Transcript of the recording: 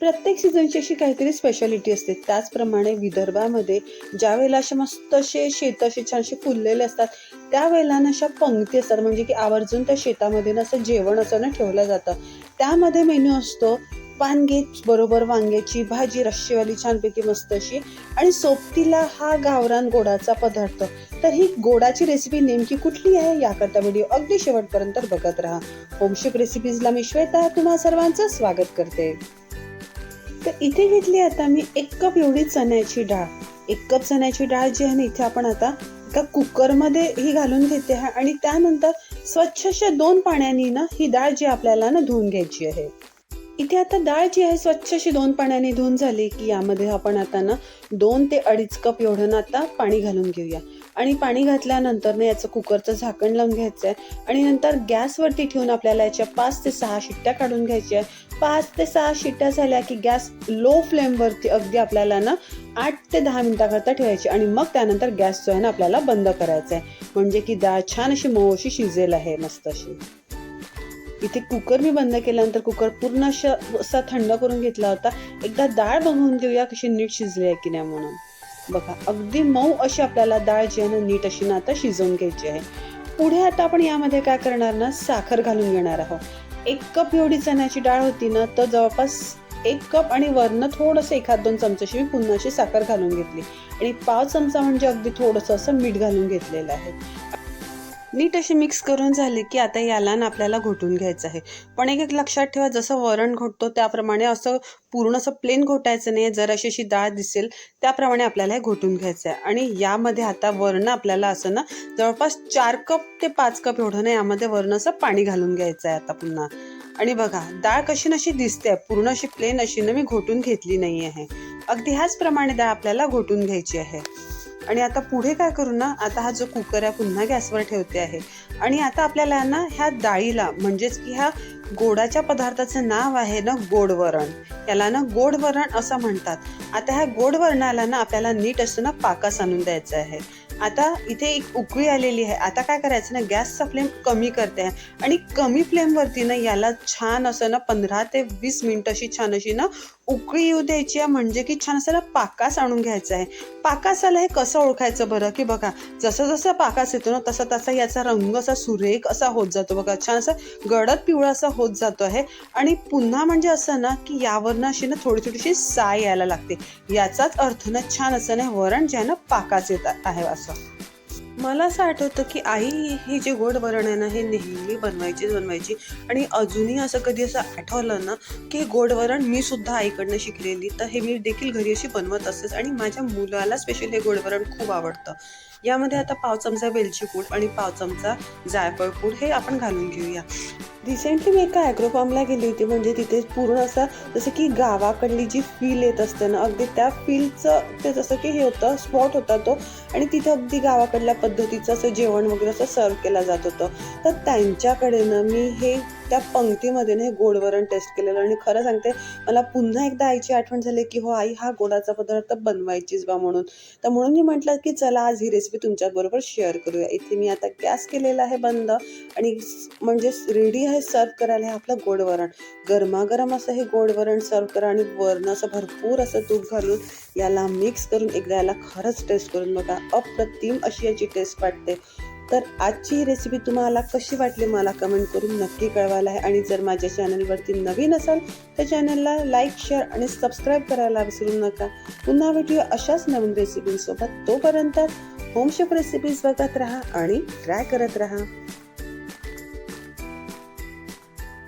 प्रत्येक सीझनची अशी काहीतरी स्पेशालिटी असते. त्याचप्रमाणे विदर्भामध्ये ज्या वेळेला असे मस्त असे शेत असे छानसे फुललेले असतात त्यावेळेला ना अशा पंक्ती असतात. म्हणजे की आवर्जून त्या शेतामध्ये ना असं जेवण असं ना ठेवलं जातं. त्यामध्ये मेन्यू असतो वांगे बरोबर वांग्याची भाजी रश्शीवाली छानपैकी मस्त अशी. आणि सोबतीला हा गावरान गोडाचा पदार्थ. तर ही गोडाची रेसिपी नेमकी कुठली आहे याकरता व्हिडिओ अगदी शेवटपर्यंत बघत राहा. होमशेप रेसिपीजला मी श्वेता तुम्हा सर्वांचं स्वागत करते. तर इथे घेतली आता मी एक कप एवढी चण्याची डाळ. एक कप चण्याची डाळ जी आहे ना इथे आपण आता एका कुकरमध्ये ही घालून घेते आहे आणि त्यानंतर स्वच्छशा दोन पाण्याने ना ही डाळ जी आपल्याला ना धुवून घ्यायची आहे. इथे आता डाळ जी आहे स्वच्छशी दोन पाण्याने धुवून झाली की यामध्ये आपण आता ना दोन ते अडीच कप एवढं ना आता पाणी घालून घेऊया. आणि पाणी घातल्यानंतर ना याचं कुकरचं झाकण लावून घ्यायचं आहे आणि नंतर गॅसवरती ठेवून आपल्याला याच्या पाच ते सहा शिट्ट्या काढून घ्यायच्या आहे पाच ते सहा शिट्ट्या झाल्या की गॅस लो फ्लेमवरती अगदी आपल्याला ना आठ ते दहा मिनिटाकरता ठेवायची आणि मग त्यानंतर गॅस जो आहे ना आपल्याला बंद करायचा आहे म्हणजे की डाळ छान अशी मऊ अशी शिजेल आहे मस्त अशी. इथे कुकर मी बंद केल्यानंतर कुकर पूर्ण अशा असा थंड करून घेतला होता. एकदा डाळ बघून घेऊया कशी नीट शिजली आहे की नाही म्हणून. बघा अगदी मऊ अशी आपल्याला डाळ जी आहे ना नीट अशी ना आता शिजवून घ्यायची आहे. पुढे आता आपण यामध्ये काय करणार ना साखर घालून घेणार आहोत. एक कप एवढी चण्याची डाळ होती ना तर जवळपास एक कप आणि वरनं थोडंसं एखाद दोन चमच्याशी मी पुन्हा अशी साखर घालून घेतली. आणि पाव चमचा म्हणजे अगदी थोडंसं असं मीठ घालून घेतलेलं आहे. नीट अशी मिक्स करून झाली की आता याला ना आपल्याला घोटून घ्यायचं आहे. पण एक एक लक्षात ठेवा जसं वरण घोटतो त्याप्रमाणे असं पूर्ण असं प्लेन घोटायचं नाही जर अशी अशी डाळ दिसेल त्याप्रमाणे आपल्याला हे घोटून घ्यायचं आहे. आणि यामध्ये आता वरण आपल्याला असं ना जवळपास चार कप ते पाच कप एवढं ना यामध्ये वरण असं पाणी घालून घ्यायचं आहे आता पुन्हा. आणि बघा डाळ कशी नशी दिसते पूर्ण अशी प्लेन अशी ना मी घोटून घेतली नाही आहे अगदी ह्याचप्रमाणे डाळ आपल्याला घोटून घ्यायची आहे. आणि आता पुढे काय करू ना? आता हा जो कुकर आहे पुन्हा गॅसवर ठेवते आहे. आणि आता आपल्याला ना ह्या डाळीला म्हणजेच की ह्या गोडाच्या पदार्थाचं नाव आहे ना गोड वरण याला ना गोड वरण असं म्हणतात. आता ह्या गोड वरणाला ना आपल्याला नीट असं ना पाकास आणून द्यायचं आहे. आता इथे एक उकळी आलेली आहे. आता काय करायचं ना गॅसचा फ्लेम कमी करते. आहे आणि कमी फ्लेमवरती ना याला छान असं ना पंधरा ते वीस मिनिटं अशी छान अशी ना उकळी येऊ द्यायची आहे. म्हणजे की छान असं ना पाकास आणून घ्यायचं आहे. पाकासाला हे कसं ओळखायचं बरं? की बघा जसं जसं पाकास येतो ना तसा तसा याचा रंग असा सुरेख असा होत जातो. बघा छान असा गडद पिवळा असा होत जातो आहे. आणि पुन्हा म्हणजे असं ना की यावरनं अशी ना थोडी थोडीशी साय यायला लागते. याचाच अर्थ ना छान असं ना वरण जे आहे ना पाकास येत आहे असं. मला असं आठवतं की आई हे जे गोड वरण आहे ना हे नेहमी बनवायचीच बनवायची. आणि अजूनही असं कधी असं आठवलं ना की गोड वरण मी सुद्धा आईकडनं शिकलेली. तर हे मी देखील घरी अशी बनवत असतेच. आणि माझ्या मुलाला स्पेशल हे गोड वरण खूप आवडतं. यामध्ये आता पाव चमचा वेलची पूड आणि पाव चमचा जायफळ पूड हे आपण घालून घेऊया. रिसेंटली मी एका ॲग्रो फार्मला गेली होती म्हणजे तिथे पूर्ण असं जसं की गावाकडली जी फील येत असते ना अगदी त्या फीलचं ते जसं की हे होतं स्पॉट होता तो आणि तिथे अगदी गावाकडल्या पद्धतीचं असं जेवण वगैरे असं सर्व केलं जात होतं. तर त्यांच्याकडे ना मी हे त्या पंक्तीमध्ये ना हे गोडवरण टेस्ट केलेलं. आणि खरं सांगते मला पुन्हा एकदा आईची आठवण झाली की हो आई हा गोडाचा पदार्थ बनवायचीच बा म्हणून. तर म्हणून मी म्हटलं की चला आज ही रेसिपी तुमच्याबरोबर शेअर करूया. इथे मी आता गॅस केलेला आहे बंद. आणि म्हणजे रेडी आहे सर्व करायला हे आपलं गोडवरण. गरमागरम असं हे गोडवरण सर्व करा आणि वरण असं भरपूर असं तूप घालून याला मिक्स करून एकदा याला खरंच टेस्ट करून बघा. अप्रतिम अशी याची टेस्ट वाटते. तर आजची ही रेसिपी तुम्हाला कशी वाटली मला कमेंट करून नक्की कळवायला आहे. आणि जर माझ्या चॅनलवरती नवीन असाल तर चॅनलला लाईक शेअर आणि सबस्क्राईब करायला विसरू नका. पुन्हा भेटूया अशाच नवीन रेसिपींसोबत तोपर्यंत होमशेफ रेसिपीज बघत राहा आणि ट्राय करत राहा.